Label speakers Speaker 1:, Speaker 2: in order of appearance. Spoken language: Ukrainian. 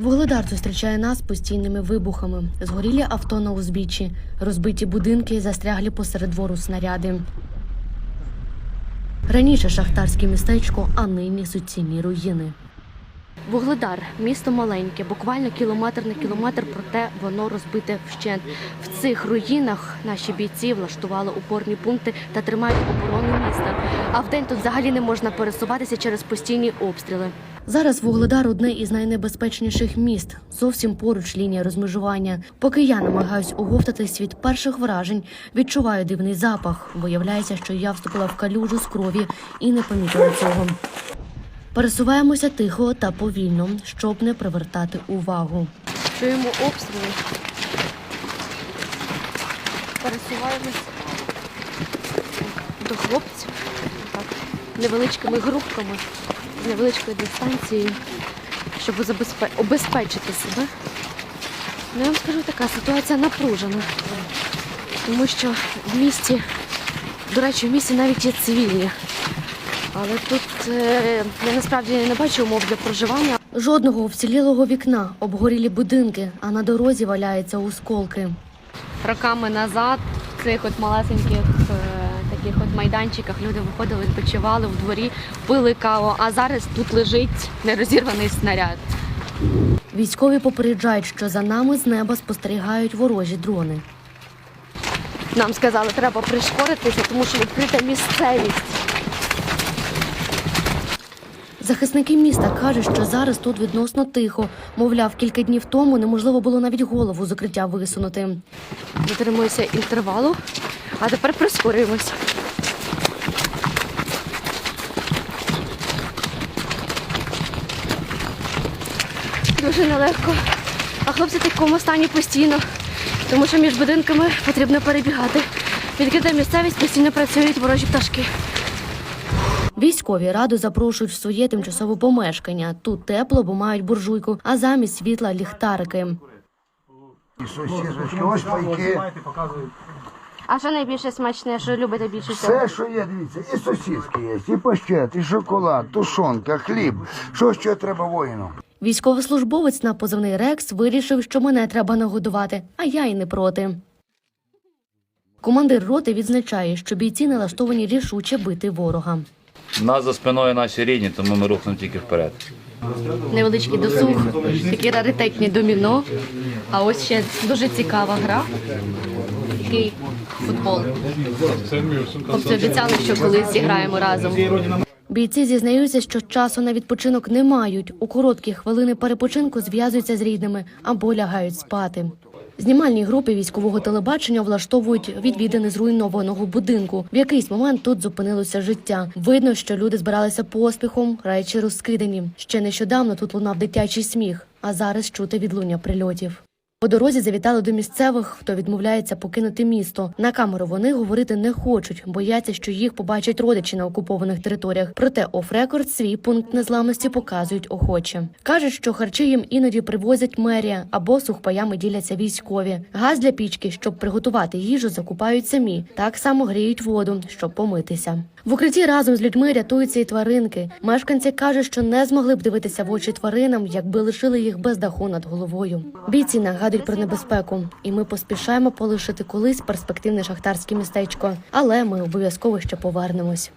Speaker 1: Вугледар зустрічає нас постійними вибухами. Згорілі авто на узбіччі, розбиті будинки, застряглі посеред двору снаряди. Раніше шахтарське містечко, а нині суцільні руїни. Вугледар місто маленьке, буквально кілометр на кілометр, проте воно розбите вщент. В цих руїнах наші бійці влаштували опорні пункти та тримають оборону міста. А вдень тут взагалі не можна пересуватися через постійні обстріли. Зараз Вугледар одне із найнебезпечніших міст. Зовсім поруч лінія розмежування. Поки я намагаюсь оговтатись від перших вражень, відчуваю дивний запах. Виявляється, що я вступила в калюжу з крові і не помітила цього. Пересуваємося тихо та повільно, щоб не привертати увагу. Чуємо обстріли. Пересуваємось до хлопців так, невеличкими групками, з невеличкої дистанції, щоб обезпечити себе. Ну, я вам скажу, така ситуація напружена, тому що в місті, до речі, в місті навіть є цивільні. Але тут е, я насправді не бачу умов для проживання. Жодного вцілілого вікна, обгорілі будинки, а на дорозі валяються осколки. Роками назад в цих от малесеньких е, таких от майданчиках люди виходили, відпочивали в дворі, пили каву, а зараз тут лежить нерозірваний снаряд. Військові попереджають, що за нами з неба спостерігають ворожі дрони. Нам сказали, треба пришкоритися, тому що відкрита місцевість. Захисники міста кажуть, що зараз тут відносно тихо. Мовляв, кілька днів тому неможливо було навіть голову з укриття висунути. Дотримуємося інтервалу, а тепер прискорюємось. Дуже нелегко. А хлопці в такому стані постійно, тому що між будинками потрібно перебігати. Відкрита місцевість постійно працюють ворожі пташки. Військові раду запрошують в своє тимчасове помешкання. Тут тепло, бо мають буржуйку, а замість світла ліхтарики.
Speaker 2: І ось пайки.
Speaker 1: А що найбільше смачне, що любите більше
Speaker 2: Все, що є, дивіться, і сосиски є, і паштет, і шоколад, тушонка, хліб. Що ще треба воїну?
Speaker 1: Військовослужбовець на позивний Рекс вирішив, що мене треба нагодувати, а я й не проти. Командир роти відзначає, що бійці налаштовані рішуче бити ворога.
Speaker 3: Нас за спиною наші рідні, тому ми рухнемо тільки вперед.
Speaker 1: Невеличкий досуг, такі раритетні доміно. А ось ще дуже цікава гра. Такий футбол. Хлопці обіцяли, що колись зіграємо разом. Бійці зізнаються, що часу на відпочинок не мають. У короткі хвилини перепочинку зв'язуються з рідними або лягають спати. Знімальні групи військового телебачення влаштовують відвідини зруйнованого будинку. В якийсь момент тут зупинилося життя. Видно, що люди збиралися поспіхом, речі розкидані. Ще нещодавно тут лунав дитячий сміх, а зараз чути відлуння прильотів. По дорозі завітали до місцевих, хто відмовляється покинути місто. На камеру вони говорити не хочуть, бояться, що їх побачать родичі на окупованих територіях. Проте оф-рекорд свій пункт незламності показують охоче. кажуть, що харчі їм іноді привозять мерія або сухпаями діляться військові. Газ для пічки, щоб приготувати їжу, закупають самі. Так само гріють воду, щоб помитися. В укритті разом з людьми рятуються і тваринки. Мешканці кажуть, що не змогли б дивитися в очі тваринам, якби лишили їх без даху над головою. Бійці нагадують про небезпеку, і ми поспішаємо полишити колись перспективне шахтарське містечко. Але ми обов'язково ще повернемось.